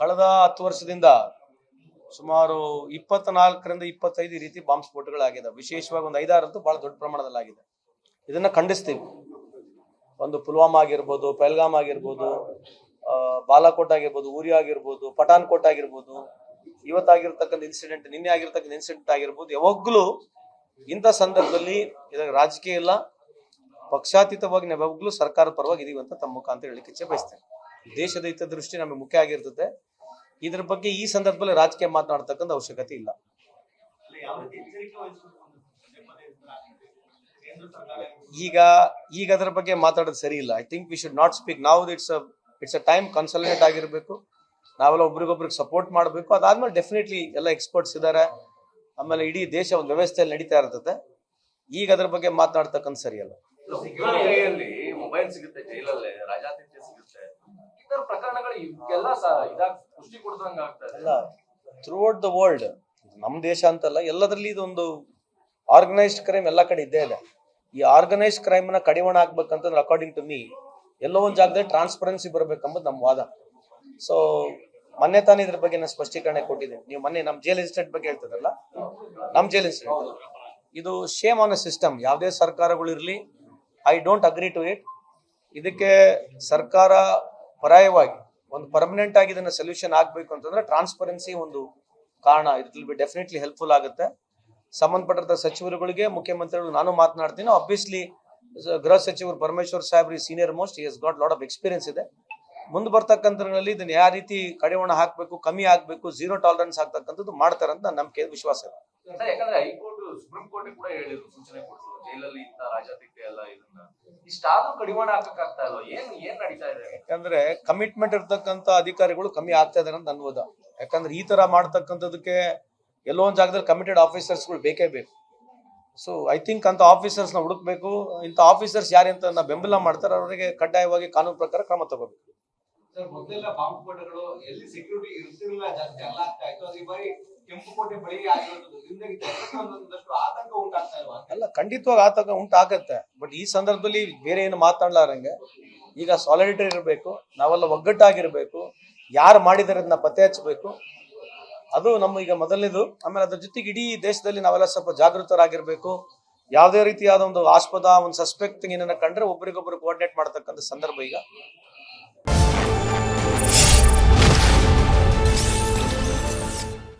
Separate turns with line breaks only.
ಕಳೆದ ಹತ್ತು ವರ್ಷದಿಂದ ಸುಮಾರು ಇಪ್ಪತ್ನಾಲ್ಕರಿಂದ ಇಪ್ಪತ್ತೈದು ರೀತಿ ಬಾಂಬ್ ಸ್ಫೋಟಗಳಾಗಿದೆ ವಿಶೇಷವಾಗಿ ಒಂದು ಐದಾರಂತೂ ಬಹಳ ದೊಡ್ಡ ಪ್ರಮಾಣದಲ್ಲಿ ಆಗಿದೆ ಇದನ್ನ ಖಂಡಿಸ್ತೀವಿ. ಒಂದು ಪುಲ್ವಾಮಾ ಆಗಿರ್ಬೋದು ಪೆಲ್ಗಾಮ್ ಆಗಿರ್ಬೋದು ಬಾಲಾಕೋಟ್ ಆಗಿರ್ಬೋದು ಉರಿ ಆಗಿರ್ಬೋದು, ಪಠಾನ್ಕೋಟ್ ಆಗಿರ್ಬೋದು, ಇವತ್ತಾಗಿರ್ತಕ್ಕಂಥ ಇನ್ಸಿಡೆಂಟ್ ನಿನ್ನೆ ಆಗಿರ್ತಕ್ಕಂಥ ಇನ್ಸಿಡೆಂಟ್ ಆಗಿರ್ಬೋದು, ಯಾವಾಗಲೂ ಇಂಥ ಸಂದರ್ಭದಲ್ಲಿ ಇದಕ್ಕೆ ರಾಜಕೀಯ ಇಲ್ಲ. ಪಕ್ಷಾತೀತವಾಗಿ ನಾವು ಯಾವಾಗ್ಲೂ ಸರ್ಕಾರದ ಪರವಾಗಿ ಇದೀವಿ ಅಂತ ತಮ್ಮ ಮುಖಾಂತರ ಹೇಳಿಕೆ ಬಯಸ್ತೇನೆ. ದೇಶದ ಹಿತದೃಷ್ಟಿ ನಮಗೆ ಮುಖ್ಯ ಆಗಿರ್ತದೆ. ಇದ್ರ ಬಗ್ಗೆ ಈ ಸಂದರ್ಭದಲ್ಲಿ ರಾಜಕೀಯ ಮಾತನಾಡ್ತಕ್ಕಂಥ ಅವಶ್ಯಕತೆ ಇಲ್ಲ. ಈಗ ಈಗ ಅದರ ಬಗ್ಗೆ ಮಾತಾಡೋದು ಸರಿ ಇಲ್ಲ. I think we should not speak ನಾವು it's it's a time consult ಆಗಿರ್ಬೇಕು. ನಾವೆಲ್ಲ ಒಬ್ರಿಗೊಬ್ರಿಗೆ ಸಪೋರ್ಟ್ ಮಾಡಬೇಕು. ಅದಾದ್ಮೇಲೆ ಡೆಫಿನೆಟ್ಲಿ ಎಲ್ಲ ಎಕ್ಸ್ಪರ್ಟ್ಸ್ ಇದ್ದಾರೆ ಆಮೇಲೆ ಇಡೀ ದೇಶ ಒಂದು ವ್ಯವಸ್ಥೆಯಲ್ಲಿ ನಡೀತಾ ಇರ್ತದೆ. ಈಗ ಅದ್ರ ಬಗ್ಗೆ ಮಾತನಾಡ್ತಕ್ಕಂಥ ಸರಿ ಅಲ್ಲ.
ಮೊಬೈಲ್ ಸಿಗುತ್ತೆ ಜೈಲಲ್ಲೇ ರಾಜಾತಿಥ್ಯ ಇತರ ಪ್ರಕರಣಗಳು ಕೊಡ್ದಂಗ
ದ ವರ್ಲ್ಡ್ ನಮ್ಮ ದೇಶ ಅಂತಲ್ಲ, ಎಲ್ಲದರಲ್ಲಿ ಇದೊಂದು ಆರ್ಗನೈಸ್ಡ್ ಕ್ರೈಮ್ ಎಲ್ಲ ಕಡೆ ಇದ್ದೇ ಇದೆ. ಈ ಆರ್ಗನೈಸ್ಡ್ ಕ್ರೈಮ್ನ ಕಡಿವಾಣ ಆಗ್ಬೇಕಂತಂದ್ರೆ ಅಕಾರ್ಡಿಂಗ್ ಟು ಮೀ ಎಲ್ಲೋ ಒಂದ್ ಜಾಗದಲ್ಲಿ ಟ್ರಾನ್ಸ್ಪರೆನ್ಸಿ ಬರಬೇಕಂಬುದು ನಮ್ಮ ವಾದ. ಸೊ ಮೊನ್ನೆ ತಾನೇ ಇದ್ರ ಬಗ್ಗೆ ನಾನು ಸ್ಪಷ್ಟೀಕರಣ ಕೊಟ್ಟಿದ್ದೀನಿ. ನೀವು ಮೊನ್ನೆ ನಮ್ಮ ಜೈಲ್ ಇನ್ಸಿಡೆಂಟ್ ಬಗ್ಗೆ ಹೇಳ್ತದಲ್ಲ ನಮ್ಮ ಜೈಲ್ ಇನ್ಸಿಡೆಂಟ್ ಇದು ಶೇಮ್ ಆನ್ ಅ ಸಿಸ್ಟಮ್ ಯಾವುದೇ ಸರ್ಕಾರಗಳಿರಲಿ I don't agree to it ಇದಕ್ಕೆ ಸರ್ಕಾರ ಪರಾಯವಾಗಿ, ಒಂದು ಪರ್ಮನೆಂಟ್ ಆಗಿ ಇದನ್ನ ಸೊಲ್ಯೂಷನ್ ಆಗ್ಬೇಕು ಅಂತಂದ್ರೆ ಟ್ರಾನ್ಸ್ಪರೆನ್ಸಿ ಒಂದು ಕಾರಣ. ಇಟ್ ಬಿ ಡೆಫಿನೆಟ್ಲಿ ಹೆಲ್ಪ್ಫುಲ್ ಆಗುತ್ತೆ. ಸಂಬಂಧಪಟ್ಟಂತ ಸಚಿವರುಗಳಿಗೆ ಮುಖ್ಯಮಂತ್ರಿಗಳು ನಾನು ಮಾತನಾಡ್ತೀನಿ. ಅಬ್ವಿಯಸ್ಲಿ ಗೃಹ ಸಚಿವರು Parameshwar ಸಾಹೇಬ್ರಿ senior most as got lot of experience ಇದೆ. ಮುಂದೆ ಬರ್ತಕ್ಕಂಥದ್ರಲ್ಲಿ ಇದನ್ನ ಯಾವ ರೀತಿ ಕಡಿವಾಣ ಹಾಕಬೇಕು, ಕಮ್ಮಿ ಆಗಬೇಕು ಝೀರೋ ಟಾಲರೆನ್ಸ್ ಆಗ್ತಕ್ಕಂಥದ್ದು ಮಾಡ್ತಾರೆ ಅಂತ ನಂಬಿಕೆ, ವಿಶ್ವಾಸ ಇದೆ.
ಇಷ್ಟಾದ್ರೂ ಕಡಿವಾಣ ಹಾಕಕ್ಕಾಗ್ತಾ ಇಲ್ಲ ಏನ್ ಏನ್ ನಡೀತಾ ಇದೆ?
ಯಾಕಂದ್ರೆ ಕಮಿಟ್ಮೆಂಟ್ ಇರ್ತಕ್ಕಂತ ಅಧಿಕಾರಿಗಳು ಕಮ್ಮಿ ಆಗ್ತಾ ಇದಾರೆ ಅಂತ ಅನ್ಬೋದ ಯಾಕಂದ್ರೆ ಈ ತರ ಮಾಡ್ತಕ್ಕಂಥದಕ್ಕೆ ಎಲ್ಲೋ ಒಂದ್ ಜಾಗದಲ್ಲಿ ಕಮಿಟೆಡ್ ಆಫೀಸರ್ಸ್ಗಳು ಬೇಕೇ ಬೇಕು. ಸೊ ಐ ಥಿಂಕ್ ಅಂತ ಆಫೀಸರ್ಸ್ನ ಹುಡುಕ್ಬೇಕು. ಇಂಥ ಆಫೀಸರ್ಸ್ ಯಾರಂತ ನಾ ಬೆಂಬಲ ಮಾಡ್ತಾರೆ ಅವರಿಗೆ ಕಡ್ಡಾಯವಾಗಿ ಕಾನೂನು ಪ್ರಕಾರ ಕ್ರಮ ತಗೋಬೇಕು.
ಕೆಂಪು ಕೋಟೆ ಬಳಿ ಆಗಿರೋದು
ಅಲ್ಲ, ಖಂಡಿತವಾಗಿ ಆತಂಕ ಉಂಟಾಗತ್ತೆ ಬಟ್ ಈ ಸಂದರ್ಭದಲ್ಲಿ ಬೇರೆ ಏನು ಮಾತಾಡ್ಲಾರಂಗೆ, ಈಗ ಸಾಲಿಡಿಟರಿ ಇರಬೇಕು, ನಾವೆಲ್ಲ ಒಗ್ಗಟ್ಟಾಗಿರ್ಬೇಕು, ಯಾರು ಮಾಡಿದಾರೆ ಅದನ್ನ ಪತ್ತೆ ಹಚ್ಚಬೇಕು. ಅದು ನಮ್ಮ ಈಗ ಮೊದಲನೇದು. ಆಮೇಲೆ ಅದ್ರ ಜೊತೆಗೆ ಇಡೀ ದೇಶದಲ್ಲಿ ನಾವೆಲ್ಲ ಸ್ವಲ್ಪ ಜಾಗೃತರಾಗಿರ್ಬೇಕು. ಯಾವುದೇ ರೀತಿಯಾದ ಒಂದು ಆಸ್ಪದ, ಒಂದು ಸಸ್ಪೆಕ್ಟ್ ಏನನ್ನ ಕಂಡ್ರೆ ಒಬ್ರಿಗೊಬ್ರು ಕೋಆರ್ಡಿನೇಟ್ ಮಾಡ್ತಕ್ಕಂಥ ಸಂದರ್ಭ ಈಗ.